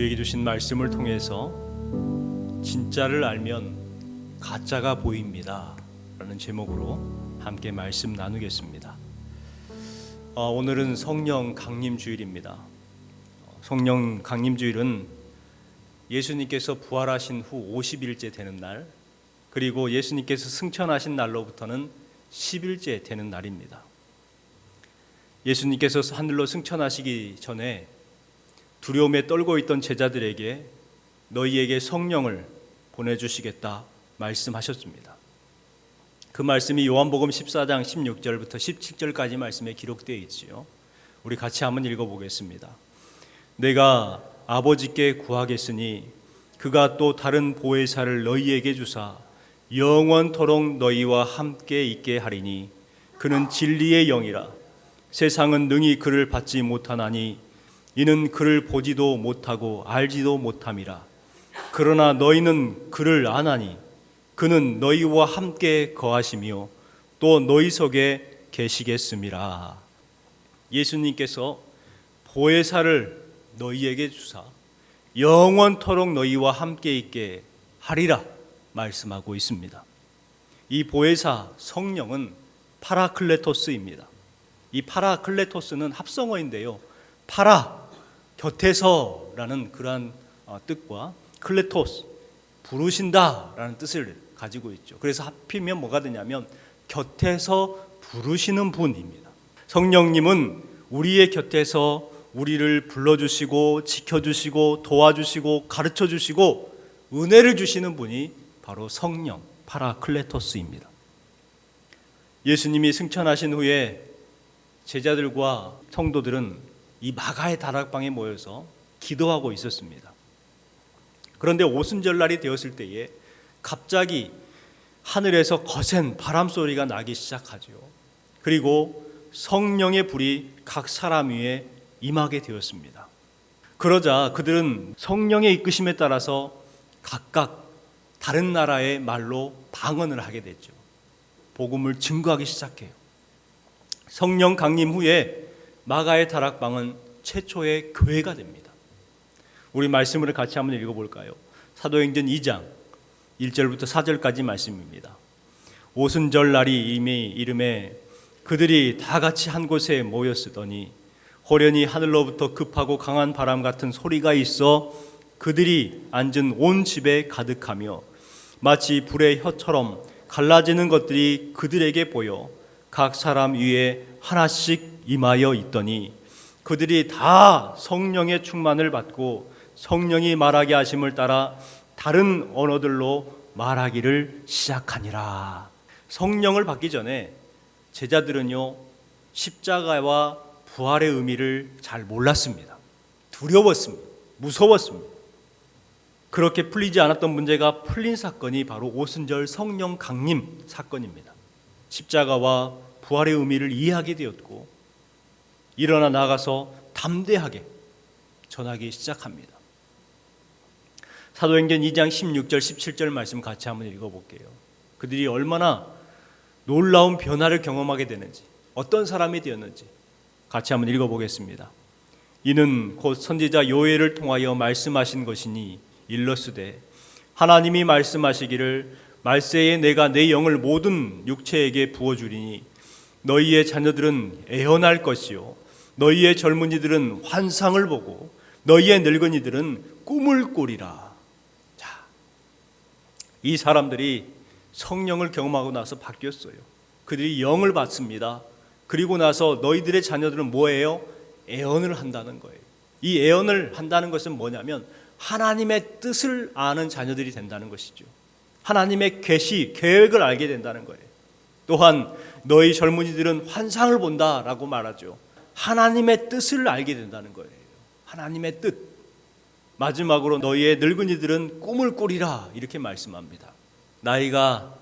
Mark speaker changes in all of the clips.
Speaker 1: 우리에게 주신 말씀을 통해서 진짜를 알면 가짜가 보입니다. 라는 제목으로 함께 말씀 나누겠습니다. 어, 오늘은 성령 강림 주일입니다. 어, 성령 강림 주일은 예수님께서 부활하신 후 50일째 되는 날, 그리고 예수님께서 승천하신 날로부터는 10일째 되는 날입니다. 예수님께서 하늘로 승천하시기 전에 두려움에 떨고 있던 제자들에게 너희에게 성령을 보내주시겠다 말씀하셨습니다. 그 말씀이 요한복음 14장 16절부터 17절까지 말씀에 기록되어 있지요. 우리 같이 한번 읽어보겠습니다. 내가 아버지께 구하겠으니 그가 또 다른 보혜사를 너희에게 주사 영원토록 너희와 함께 있게 하리니 그는 진리의 영이라 세상은 능히 그를 받지 못하나니 이는 그를 보지도 못하고 알지도 못함이라 그러나 너희는 그를 아나니 그는 너희와 함께 거하시며 또 너희 속에 계시겠음이라 예수님께서 보혜사를 너희에게 주사 영원토록 너희와 함께 있게 하리라 말씀하고 있습니다. 이 보혜사 성령은 파라클레토스입니다. 이 파라클레토스는 합성어인데요. 파라 곁에서라는 그러한 어, 뜻과 클레토스 부르신다라는 뜻을 가지고 있죠. 그래서 하필이면 뭐가 되냐면 곁에서 부르시는 분입니다. 성령님은 우리의 곁에서 우리를 불러주시고 지켜주시고 도와주시고 가르쳐주시고 은혜를 주시는 분이 바로 성령 파라클레토스입니다. 예수님이 승천하신 후에 제자들과 성도들은 이 마가의 다락방에 모여서 기도하고 있었습니다. 그런데 오순절날이 되었을 때에 갑자기 하늘에서 거센 바람 소리가 나기 시작하죠. 그리고 성령의 불이 각 사람 위에 임하게 되었습니다. 그러자 그들은 성령의 이끄심에 따라서 각각 다른 나라의 말로 방언을 하게 됐죠. 복음을 증거하기 시작해요. 성령 강림 후에 마가의 다락방은 최초의 교회가 됩니다. 우리 말씀을 같이 한번 읽어볼까요? 사도행전 2장 1절부터 4절까지 말씀입니다. 오순절 날이 이미 이름에 그들이 다 같이 한 곳에 모였으더니 호련히 하늘로부터 급하고 강한 바람 같은 소리가 있어 그들이 앉은 온 집에 가득하며 마치 불의 혀처럼 갈라지는 것들이 그들에게 보여 각 사람 위에 하나씩 임하여 있더니 그들이 다 성령의 충만을 받고 성령이 말하게 하심을 따라 다른 언어들로 말하기를 시작하니라. 성령을 받기 전에 제자들은요 십자가와 부활의 의미를 잘 몰랐습니다. 두려웠습니다. 무서웠습니다. 그렇게 풀리지 않았던 문제가 풀린 사건이 바로 오순절 성령 강림 사건입니다. 십자가와 부활의 의미를 이해하게 되었고 일어나 나가서 담대하게 전하기 시작합니다. 사도행전 2장 16절 17절 말씀 같이 한번 읽어볼게요. 그들이 얼마나 놀라운 변화를 경험하게 되는지 어떤 사람이 되었는지 같이 한번 읽어보겠습니다. 이는 곧 선지자 요엘을 통하여 말씀하신 것이니 일러스되 하나님이 말씀하시기를 말세에 내가 내 영을 모든 육체에게 부어 주리니 너희의 자녀들은 애언할 것이요 너희의 젊은이들은 환상을 보고 너희의 늙은이들은 꿈을 꾸리라. 자, 이 사람들이 성령을 경험하고 나서 바뀌었어요. 그들이 영을 받습니다. 그리고 나서 너희들의 자녀들은 뭐예요? 애언을 한다는 거예요. 이 애언을 한다는 것은 뭐냐면 하나님의 뜻을 아는 자녀들이 된다는 것이죠. 하나님의 계시, 계획을 알게 된다는 거예요. 또한 너희 젊은이들은 환상을 본다라고 말하죠. 하나님의 뜻을 알게 된다는 거예요. 하나님의 뜻. 마지막으로 너희의 늙은이들은 꿈을 꾸리라 이렇게 말씀합니다. 나이가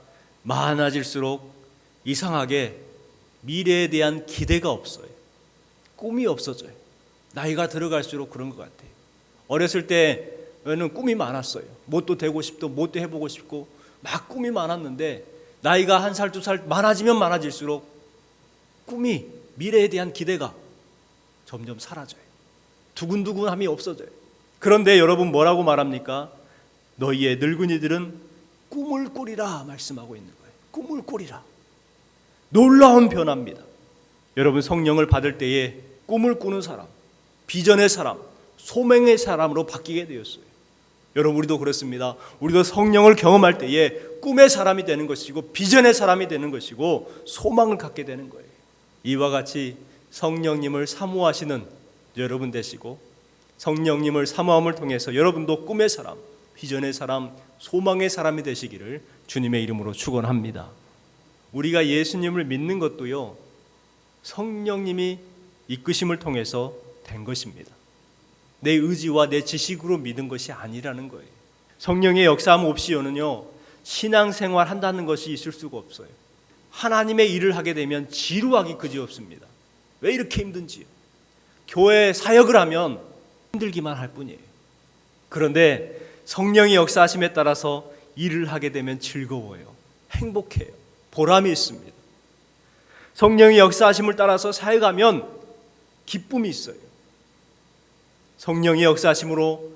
Speaker 1: 많아질수록 이상하게 미래에 대한 기대가 없어요. 꿈이 없어져요. 나이가 들어갈수록 그런 것 같아요. 어렸을 때는 꿈이 많았어요. 뭣도 되고 싶고 뭣도 해보고 싶고 막 꿈이 많았는데 나이가 한 살 두 살 많아지면 많아질수록 꿈이 미래에 대한 기대가 점점 사라져요. 두근두근함이 없어져요. 그런데 여러분 뭐라고 말합니까? 너희의 늙은이들은 꿈을 꾸리라 말씀하고 있는 거예요. 꿈을 꾸리라. 놀라운 변화입니다. 여러분 성령을 받을 때에 꿈을 꾸는 사람, 비전의 사람, 소명의 사람으로 바뀌게 되었어요. 여러분 우리도 그렇습니다. 우리도 성령을 경험할 때에 꿈의 사람이 되는 것이고 비전의 사람이 되는 것이고 소망을 갖게 되는 거예요. 이와 같이 성령님을 사모하시는 여러분 되시고 성령님을 사모함을 통해서 여러분도 꿈의 사람, 비전의 사람, 소망의 사람이 되시기를 주님의 이름으로 축원합니다. 우리가 예수님을 믿는 것도요. 성령님이 이끄심을 통해서 된 것입니다. 내 의지와 내 지식으로 믿은 것이 아니라는 거예요. 성령의 역사함 없이요는요. 신앙생활 한다는 것이 있을 수가 없어요. 하나님의 일을 하게 되면 지루하기 그지없습니다. 왜 이렇게 힘든지요? 교회 사역을 하면 힘들기만 할 뿐이에요. 그런데 성령의 역사하심에 따라서 일을 하게 되면 즐거워요. 행복해요. 보람이 있습니다. 성령의 역사하심을 따라서 사역하면 기쁨이 있어요. 성령의 역사하심으로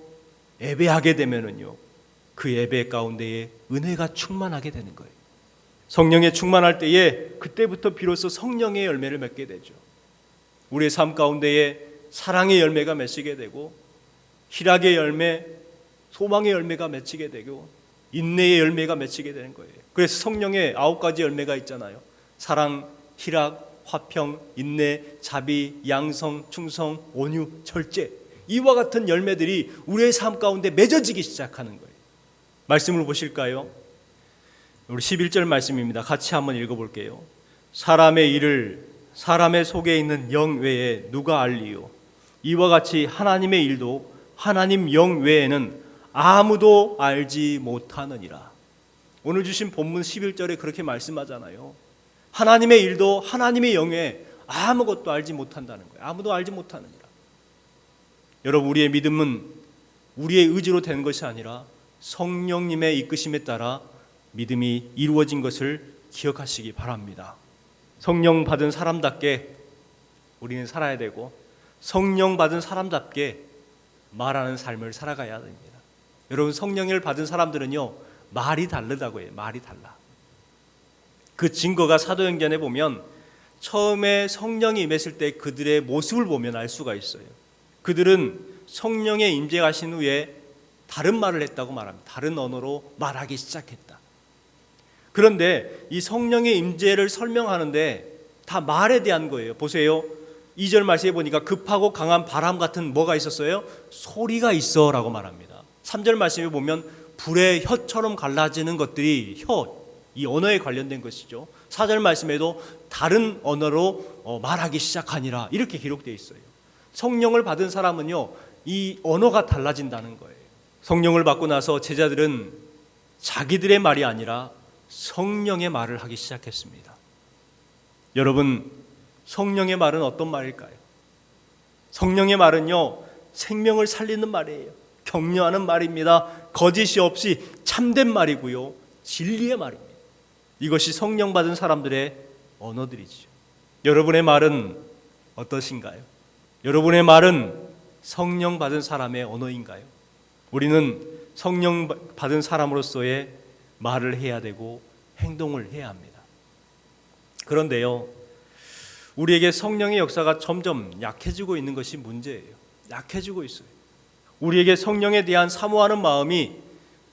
Speaker 1: 예배하게 되면은요. 그 예배 가운데에 은혜가 충만하게 되는 거예요. 성령에 충만할 때에 그때부터 비로소 성령의 열매를 맺게 되죠. 우리의 삶 가운데에 사랑의 열매가 맺히게 되고 희락의 열매, 소망의 열매가 맺히게 되고 인내의 열매가 맺히게 되는 거예요. 그래서 성령의 아홉 가지 열매가 있잖아요. 사랑, 희락, 화평, 인내, 자비, 양성, 충성, 온유, 절제. 이와 같은 열매들이 우리의 삶 가운데 맺어지기 시작하는 거예요. 말씀을 보실까요? 우리 11절 말씀입니다. 같이 한번 읽어 볼게요. 사람의 일을 사람의 속에 있는 영 외에 누가 알리요? 이와 같이 하나님의 일도 하나님 영 외에는 아무도 알지 못하느니라. 오늘 주신 본문 11절에 그렇게 말씀하잖아요. 하나님의 일도 하나님의 영에 아무것도 알지 못한다는 거예요. 아무도 알지 못하느니라. 여러분 우리의 믿음은 우리의 의지로 되는 것이 아니라 성령님의 이끄심에 따라 믿음이 이루어진 것을 기억하시기 바랍니다. 성령 받은 사람답게 우리는 살아야 되고 성령 받은 사람답게 말하는 삶을 살아가야 됩니다. 여러분 성령을 받은 사람들은요 말이 다르다고 해요. 말이 달라. 그 증거가 사도행전에 보면 처음에 성령이 임했을 때 그들의 모습을 보면 알 수가 있어요. 그들은 성령의 임재하신 후에 다른 말을 했다고 말합니다. 다른 언어로 말하기 시작했다. 그런데 이 성령의 임재를 설명하는데 다 말에 대한 거예요. 보세요. 2절 말씀에 보니까 급하고 강한 바람 같은 뭐가 있었어요? 소리가 있어라고 말합니다. 3절 말씀에 보면 불의 혀처럼 갈라지는 것들이 혀, 이 언어에 관련된 것이죠. 4절 말씀에도 다른 언어로 어, 말하기 시작하니라 이렇게 기록되어 있어요. 성령을 받은 사람은요, 이 언어가 달라진다는 거예요. 성령을 받고 나서 제자들은 자기들의 말이 아니라 성령의 말을 하기 시작했습니다. 여러분, 성령의 말은 어떤 말일까요? 성령의 말은요, 생명을 살리는 말이에요. 격려하는 말입니다. 거짓이 없이 참된 말이고요. 진리의 말입니다. 이것이 성령 받은 사람들의 언어들이죠. 여러분의 말은 어떠신가요? 여러분의 말은 성령 받은 사람의 언어인가요? 우리는 성령 받은 사람으로서의 말을 해야 되고 행동을 해야 합니다. 그런데요, 우리에게 성령의 역사가 점점 약해지고 있는 것이 문제예요. 약해지고 있어요. 우리에게 성령에 대한 사모하는 마음이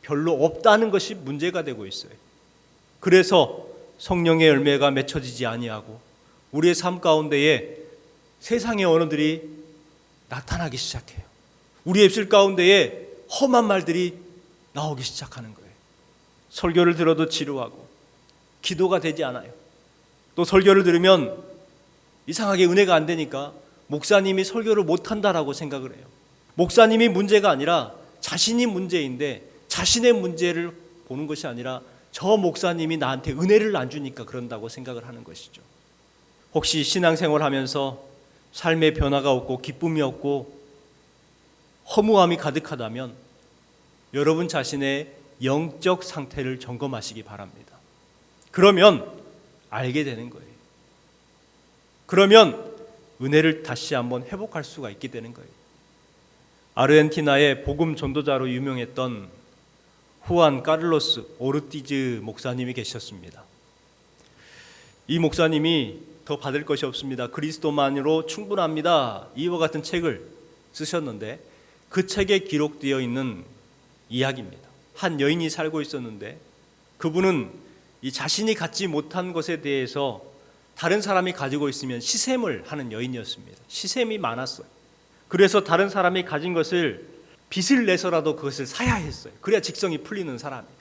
Speaker 1: 별로 없다는 것이 문제가 되고 있어요. 그래서 성령의 열매가 맺혀지지 아니하고 우리의 삶 가운데에 세상의 언어들이 나타나기 시작해요. 우리 입술 가운데에 험한 말들이 나오기 시작하는 거예요. 설교를 들어도 지루하고 기도가 되지 않아요. 또 설교를 들으면 이상하게 은혜가 안 되니까 목사님이 설교를 못 한다라고 생각을 해요. 목사님이 문제가 아니라 자신이 문제인데 자신의 문제를 보는 것이 아니라 저 목사님이 나한테 은혜를 안 주니까 그런다고 생각을 하는 것이죠. 혹시 신앙생활 하면서 삶의 변화가 없고 기쁨이 없고 허무함이 가득하다면 여러분 자신의 영적 상태를 점검하시기 바랍니다. 그러면 알게 되는 거예요. 그러면 은혜를 다시 한번 회복할 수가 있게 되는 거예요. 아르헨티나의 복음 전도자로 유명했던 후안 카를로스 오르티즈 목사님이 계셨습니다. 이 목사님이 더 받을 것이 없습니다. 그리스도만으로 충분합니다. 이와 같은 책을 쓰셨는데 그 책에 기록되어 있는 이야기입니다. 한 여인이 살고 있었는데 그분은 이 자신이 갖지 못한 것에 대해서 다른 사람이 가지고 있으면 시샘을 하는 여인이었습니다. 시샘이 많았어요. 그래서 다른 사람이 가진 것을 빚을 내서라도 그것을 사야 했어요. 그래야 직성이 풀리는 사람이에요.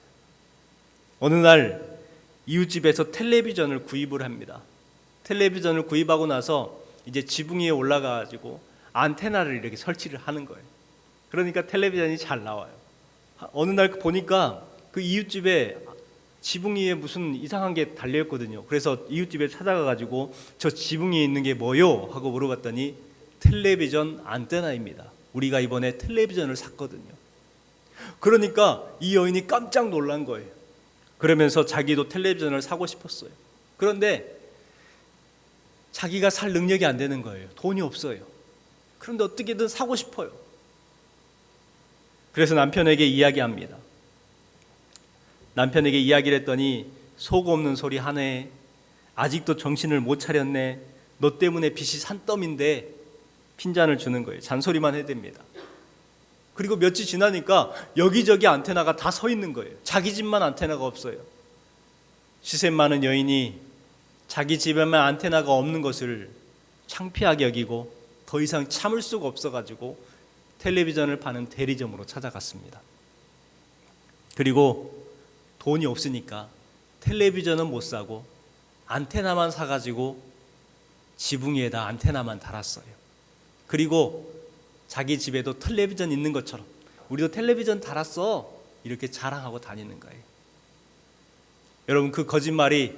Speaker 1: 어느 날 이웃집에서 텔레비전을 구입을 합니다. 텔레비전을 구입하고 나서 이제 지붕 위에 올라가 가지고 안테나를 이렇게 설치를 하는 거예요. 그러니까 텔레비전이 잘 나와요. 어느 날 보니까 그 이웃집에 지붕 위에 무슨 이상한 게 달려 있거든요. 그래서 이웃집에 찾아가 가지고 저 지붕 위에 있는 게 뭐요? 하고 물어봤더니 텔레비전 안테나입니다. 우리가 이번에 텔레비전을 샀거든요. 그러니까 이 여인이 깜짝 놀란 거예요. 그러면서 자기도 텔레비전을 사고 싶었어요. 그런데 자기가 살 능력이 안 되는 거예요. 돈이 없어요. 그런데 어떻게든 사고 싶어요. 그래서 남편에게 이야기합니다. 남편에게 이야기를 했더니 속 없는 소리 하네. 아직도 정신을 못 차렸네. 너 때문에 빚이 산더미인데 핀잔을 주는 거예요. 잔소리만 해댑니다. 그리고 며칠 지나니까 여기저기 안테나가 다 서 있는 거예요. 자기 집만 안테나가 없어요. 시세 많은 여인이 자기 집에만 안테나가 없는 것을 창피하게 여기고 더 이상 참을 수가 없어가지고 텔레비전을 파는 대리점으로 찾아갔습니다. 그리고 돈이 없으니까 텔레비전은 못 사고 안테나만 사가지고 지붕 위에다 안테나만 달았어요. 그리고 자기 집에도 텔레비전 있는 것처럼 우리도 텔레비전 달았어 이렇게 자랑하고 다니는 거예요. 여러분 그 거짓말이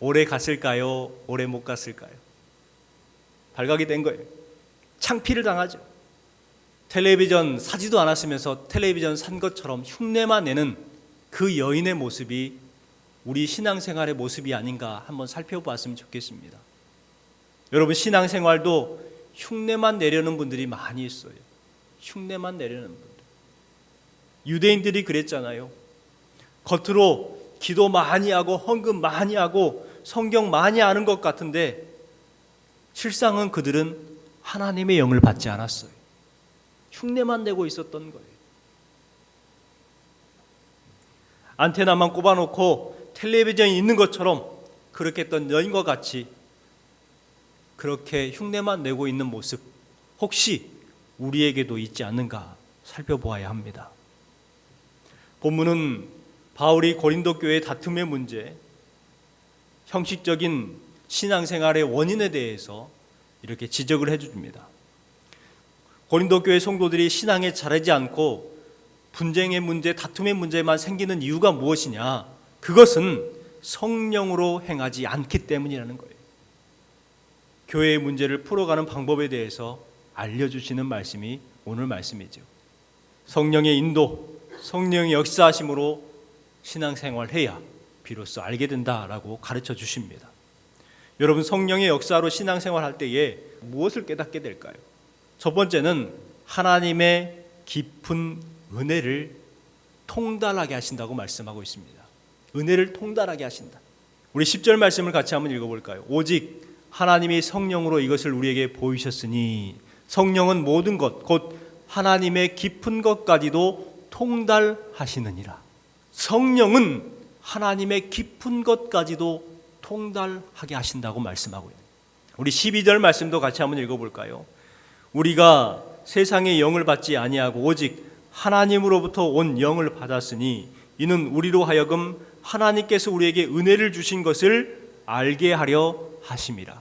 Speaker 1: 오래 갔을까요? 오래 못 갔을까요? 발각이 된 거예요. 창피를 당하죠. 텔레비전 사지도 않았으면서 텔레비전 산 것처럼 흉내만 내는 그 여인의 모습이 우리 신앙생활의 모습이 아닌가 한번 살펴봤으면 좋겠습니다. 여러분 신앙생활도 흉내만 내려는 분들이 많이 있어요. 흉내만 내려는 분들. 유대인들이 그랬잖아요. 겉으로 기도 많이 하고 헌금 많이 하고 성경 많이 아는 것 같은데 실상은 그들은 하나님의 영을 받지 않았어요. 흉내만 내고 있었던 거예요. 안테나만 꼽아놓고 텔레비전이 있는 것처럼 그렇게 했던 여인과 같이 그렇게 흉내만 내고 있는 모습 혹시 우리에게도 있지 않는가 살펴보아야 합니다. 본문은 바울이 고린도 교회 다툼의 문제, 형식적인 신앙생활의 원인에 대해서 이렇게 지적을 해줍니다. 고린도 교회 성도들이 신앙에 잘하지 않고 분쟁의 문제, 다툼의 문제만 생기는 이유가 무엇이냐? 그것은 성령으로 행하지 않기 때문이라는 거예요. 교회의 문제를 풀어가는 방법에 대해서 알려주시는 말씀이 오늘 말씀이죠. 성령의 인도, 성령의 역사하심으로 신앙생활해야 비로소 알게 된다라고 가르쳐 주십니다. 여러분 성령의 역사로 신앙생활할 때에 무엇을 깨닫게 될까요? 첫 번째는 하나님의 깊은 은혜를 통달하게 하신다고 말씀하고 있습니다. 은혜를 통달하게 하신다. 우리 10절 말씀을 같이 한번 읽어볼까요? 오직 하나님이 성령으로 이것을 우리에게 보이셨으니 성령은 모든 것, 곧 하나님의 깊은 것까지도 통달하시느니라. 성령은 하나님의 깊은 것까지도 통달하게 하신다고 말씀하고 있는. 우리 12절 말씀도 같이 한번 읽어볼까요? 우리가 세상의 영을 받지 아니하고 오직 하나님으로부터 온 영을 받았으니 이는 우리로 하여금 하나님께서 우리에게 은혜를 주신 것을 알게 하려 하심이라.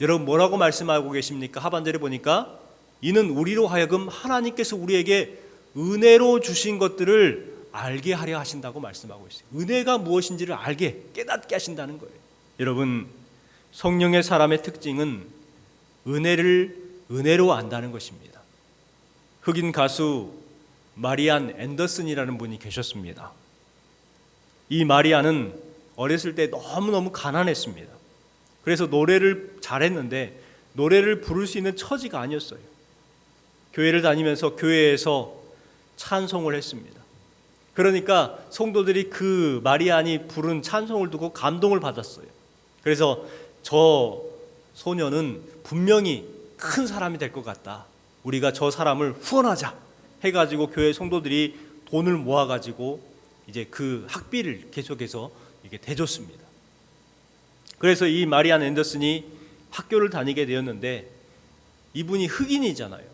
Speaker 1: 여러분 뭐라고 말씀하고 계십니까? 하반절에 보니까 이는 우리로 하여금 하나님께서 우리에게 은혜로 주신 것들을 알게 하려 하신다고 말씀하고 있어요. 은혜가 무엇인지를 알게 깨닫게 하신다는 거예요. 여러분 성령의 사람의 특징은 은혜를 은혜로 안다는 것입니다. 흑인 가수 마리안 앤더슨이라는 분이 계셨습니다. 이 마리안은 어렸을 때 너무너무 가난했습니다. 그래서 노래를 잘했는데 노래를 부를 수 있는 처지가 아니었어요. 교회를 다니면서 교회에서 찬송을 했습니다. 그러니까 성도들이 그 마리안이 부른 찬송을 듣고 감동을 받았어요. 그래서 저 소녀는 분명히 큰 사람이 될 것 같다. 우리가 저 사람을 후원하자 해가지고 교회 성도들이 돈을 모아가지고 이제 그 학비를 계속해서 이게 대줬습니다. 그래서 이 마리안 앤더슨이 학교를 다니게 되었는데 이분이 흑인이잖아요.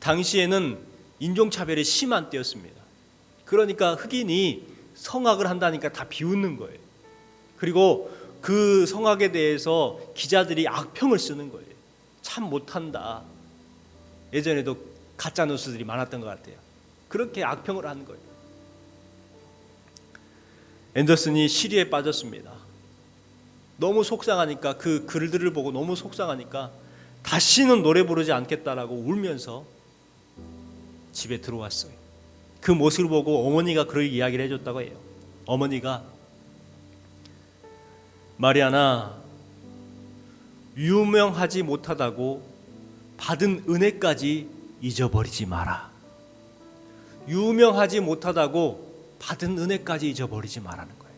Speaker 1: 당시에는 인종차별이 심한 때였습니다. 그러니까 흑인이 성악을 한다니까 다 비웃는 거예요. 그리고 그 성악에 대해서 기자들이 악평을 쓰는 거예요. 참 못한다. 예전에도 가짜 뉴스들이 많았던 것 같아요. 그렇게 악평을 하는 거예요. 앤더슨이 시리에 빠졌습니다. 너무 속상하니까 그 글들을 보고 너무 속상하니까 다시는 노래 부르지 않겠다라고 울면서 집에 들어왔어요. 그 모습을 보고 어머니가 그런 이야기를 해줬다고 해요. 어머니가 마리아나 유명하지 못하다고 받은 은혜까지 잊어버리지 마라. 유명하지 못하다고 받은 은혜까지 잊어버리지 말라는 거예요.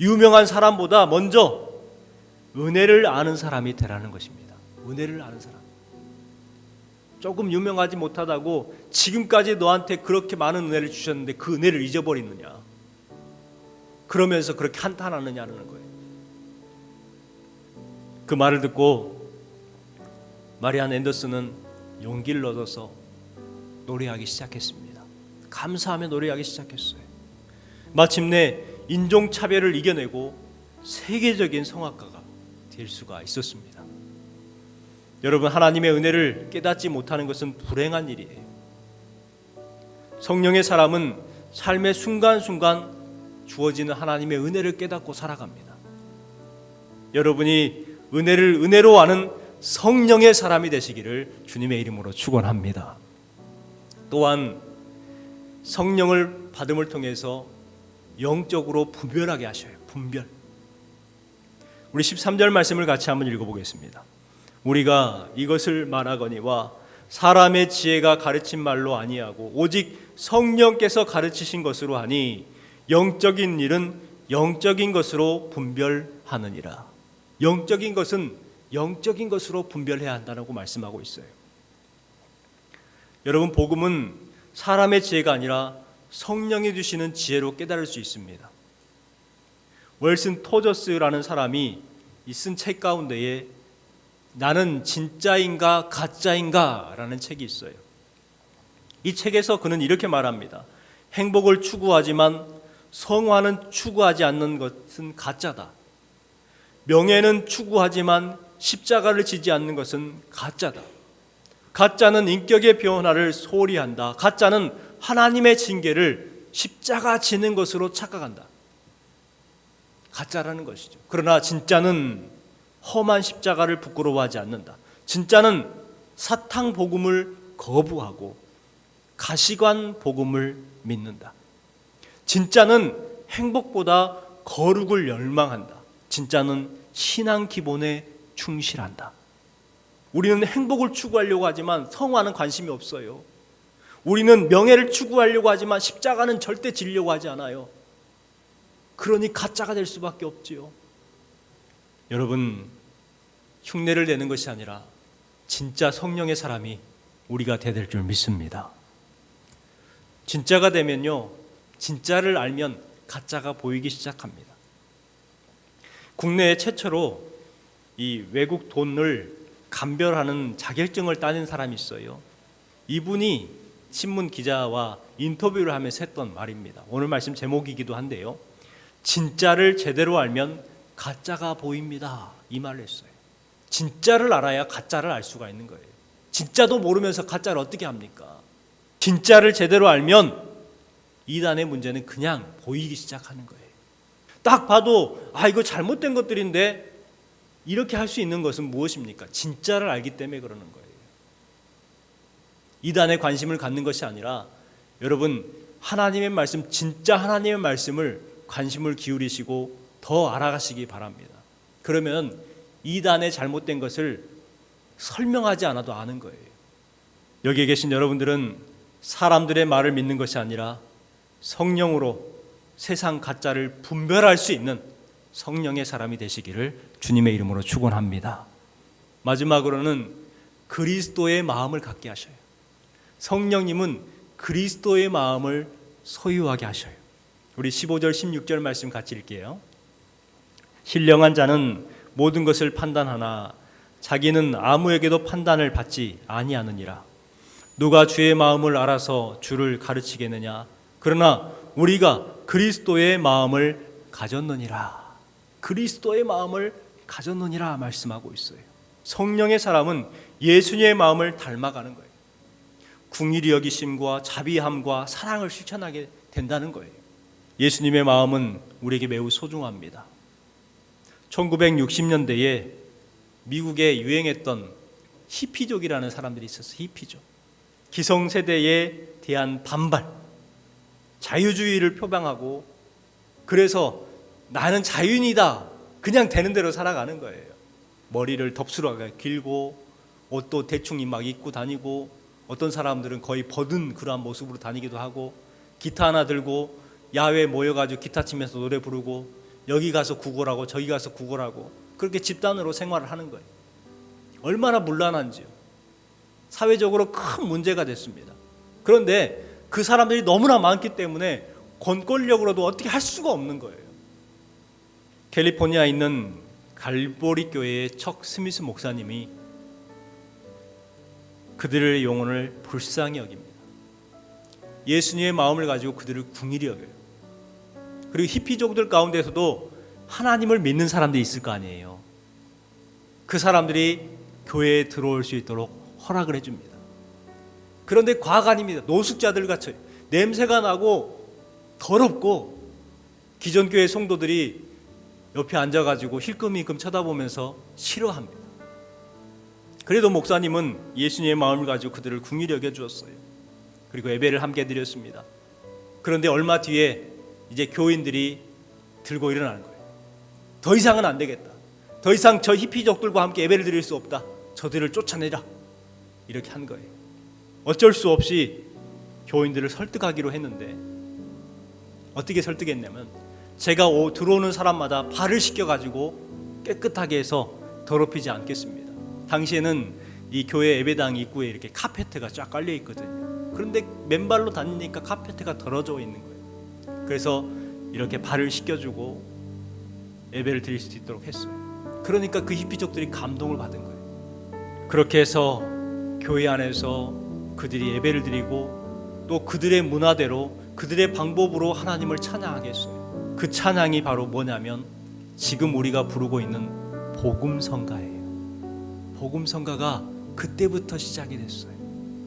Speaker 1: 유명한 사람보다 먼저 은혜를 아는 사람이 되라는 것입니다. 은혜를 아는 사람. 조금 유명하지 못하다고 지금까지 너한테 그렇게 많은 은혜를 주셨는데 그 은혜를 잊어버리느냐? 그러면서 그렇게 한탄하느냐는 거예요. 그 말을 듣고 마리안 앤더슨은 용기를 얻어서 노래하기 시작했습니다. 감사하며 노래하기 시작했어요. 마침내 인종 차별을 이겨내고 세계적인 성악가가 될 수가 있었습니다. 여러분 하나님의 은혜를 깨닫지 못하는 것은 불행한 일이에요. 성령의 사람은 삶의 순간순간 주어지는 하나님의 은혜를 깨닫고 살아갑니다. 여러분이 은혜를 은혜로 아는 성령의 사람이 되시기를 주님의 이름으로 축원합니다. 또한 성령을 받음을 통해서 영적으로 분별하게 하셔요. 분별. 우리 13절 말씀을 같이 한번 읽어보겠습니다. 우리가 이것을 말하거니와 사람의 지혜가 가르친 말로 아니하고 오직 성령께서 가르치신 것으로 하니 영적인 일은 영적인 것으로 분별하느니라. 영적인 것은 영적인 것으로 분별해야 한다고 말씀하고 있어요. 여러분 복음은 사람의 지혜가 아니라 성령이 주시는 지혜로 깨달을 수 있습니다. 웰슨 토저스라는 사람이 쓴 책 가운데에 나는 진짜인가 가짜인가라는 책이 있어요. 이 책에서 그는 이렇게 말합니다. 행복을 추구하지만 성화는 추구하지 않는 것은 가짜다. 명예는 추구하지만 십자가를 지지 않는 것은 가짜다. 가짜는 인격의 변화를 소홀히 한다. 가짜는 하나님의 징계를 십자가 지는 것으로 착각한다. 가짜라는 것이죠. 그러나 진짜는 험한 십자가를 부끄러워하지 않는다. 진짜는 사탕 복음을 거부하고 가시관 복음을 믿는다. 진짜는 행복보다 거룩을 열망한다. 진짜는 신앙 기본에 충실한다. 우리는 행복을 추구하려고 하지만 성화는 관심이 없어요. 우리는 명예를 추구하려고 하지만 십자가는 절대 지려고 하지 않아요. 그러니 가짜가 될 수밖에 없지요. 여러분 흉내를 내는 것이 아니라 진짜 성령의 사람이 우리가 되야 될줄 믿습니다. 진짜가 되면요. 진짜를 알면 가짜가 보이기 시작합니다. 국내에 최초로 이 외국 돈을 감별하는 자격증을 따는 사람이 있어요. 이분이 신문 기자와 인터뷰를 하면서 했던 말입니다. 오늘 말씀 제목이기도 한데요. 진짜를 제대로 알면 가짜가 보입니다. 이 말을 했어요. 진짜를 알아야 가짜를 알 수가 있는 거예요. 진짜도 모르면서 가짜를 어떻게 합니까? 진짜를 제대로 알면 이단의 문제는 그냥 보이기 시작하는 거예요. 딱 봐도 아 이거 잘못된 것들인데 이렇게 할 수 있는 것은 무엇입니까? 진짜를 알기 때문에 그러는 거예요. 이단에 관심을 갖는 것이 아니라 여러분 하나님의 말씀 진짜 하나님의 말씀을 관심을 기울이시고 더 알아가시기 바랍니다. 그러면 이단의 잘못된 것을 설명하지 않아도 아는 거예요. 여기에 계신 여러분들은 사람들의 말을 믿는 것이 아니라 성령으로 세상 가짜를 분별할 수 있는 성령의 사람이 되시기를 주님의 이름으로 축원합니다. 마지막으로는 그리스도의 마음을 갖게 하셔요. 성령님은 그리스도의 마음을 소유하게 하셔요. 우리 15절 16절 말씀 같이 읽게요. 신령한 자는 모든 것을 판단하나 자기는 아무에게도 판단을 받지 아니하느니라. 누가 주의 마음을 알아서 주를 가르치겠느냐? 그러나 우리가 그리스도의 마음을 가졌느니라. 그리스도의 마음을 가졌느니라 말씀하고 있어요. 성령의 사람은 예수님의 마음을 닮아가는 거예요. 궁일이 여기심과 자비함과 사랑을 실천하게 된다는 거예요. 예수님의 마음은 우리에게 매우 소중합니다. 1960년대에 미국에 유행했던 히피족이라는 사람들이 있었어요. 히피족. 기성세대에 대한 반발, 자유주의를 표방하고 그래서 나는 자유인이다. 그냥 되는 대로 살아가는 거예요. 머리를 덥수하게 길고 옷도 대충 막 입고 다니고 어떤 사람들은 거의 버든 그러한 모습으로 다니기도 하고 기타 하나 들고 야외에 모여가지고 기타 치면서 노래 부르고 여기 가서 구걸하고 저기 가서 구걸하고 그렇게 집단으로 생활을 하는 거예요. 얼마나 문란한지요. 사회적으로 큰 문제가 됐습니다. 그런데 그 사람들이 너무나 많기 때문에 권권력으로도 어떻게 할 수가 없는 거예요. 캘리포니아에 있는 갈보리 교회의 척 스미스 목사님이 그들의 영혼을 불쌍히 여깁니다. 예수님의 마음을 가지고 그들을 궁일히 여겨요. 그리고 히피족들 가운데서도 하나님을 믿는 사람들이 있을 거 아니에요. 그 사람들이 교회에 들어올 수 있도록 허락을 해줍니다. 그런데 과가 아닙니다. 노숙자들 같이 냄새가 나고 더럽고 기존 교회 성도들이 옆에 앉아가지고 힐끔힐끔 쳐다보면서 싫어합니다. 그래도 목사님은 예수님의 마음을 가지고 그들을 궁일히 여겨 주었어요. 그리고 예배를 함께 드렸습니다. 그런데 얼마 뒤에 이제 교인들이 들고 일어나는 거예요. 더 이상은 안 되겠다. 더 이상 저 히피족들과 함께 예배를 드릴 수 없다. 저들을 쫓아내라. 이렇게 한 거예요. 어쩔 수 없이 교인들을 설득하기로 했는데 어떻게 설득했냐면 제가 오- 들어오는 사람마다 발을 씻겨 가지고 깨끗하게 해서 더럽히지 않겠습니다. 당시에는 이 교회 예배당 입구에 이렇게 카페트가 쫙 깔려 있거든요. 그런데 맨발로 다니니까 카페트가 더러져 있는 거예요. 그래서 이렇게 발을 씻겨주고 예배를 드릴 수 있도록 했어요. 그러니까 그 히피족들이 감동을 받은 거예요. 그렇게 해서 교회 안에서 그들이 예배를 드리고 또 그들의 문화대로 그들의 방법으로 하나님을 찬양하게 했어요. 그 찬양이 바로 뭐냐면 지금 우리가 부르고 있는 복음성가예요. 복음성가가 그때부터 시작이 됐어요.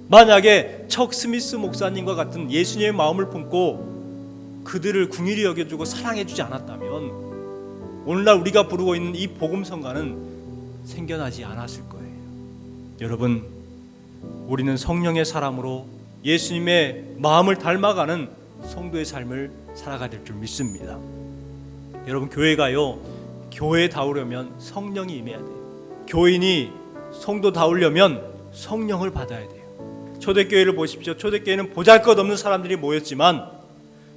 Speaker 1: 만약에 척 스미스 목사님과 같은 예수님의 마음을 품고 그들을 궁일히 여겨주고 사랑해주지 않았다면 오늘날 우리가 부르고 있는 이 복음성가는 생겨나지 않았을 거예요. 여러분, 우리는 성령의 사람으로 예수님의 마음을 닮아가는 성도의 삶을 살아가야 될 줄 믿습니다. 여러분, 교회가요, 교회다우려면 성령이 임해야 돼요. 교인이 성도다우려면 성령을 받아야 돼요. 초대교회를 보십시오. 초대교회는 보잘것없는 사람들이 모였지만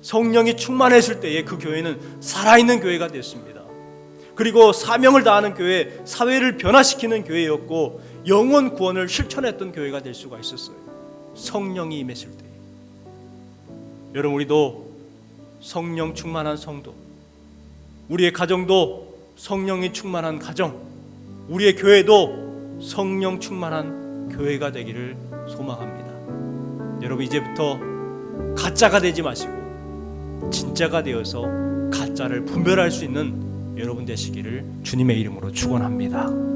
Speaker 1: 성령이 충만했을 때에 그 교회는 살아있는 교회가 됐습니다. 그리고 사명을 다하는 교회, 사회를 변화시키는 교회였고 영원 구원을 실천했던 교회가 될 수가 있었어요. 성령이 임했을 때. 여러분 우리도 성령 충만한 성도, 우리의 가정도 성령이 충만한 가정, 우리의 교회도 성령 충만한 교회가 되기를 소망합니다. 여러분 이제부터 가짜가 되지 마시고 진짜가 되어서 가짜를 분별할 수 있는 여러분 되시기를 주님의 이름으로 축원합니다.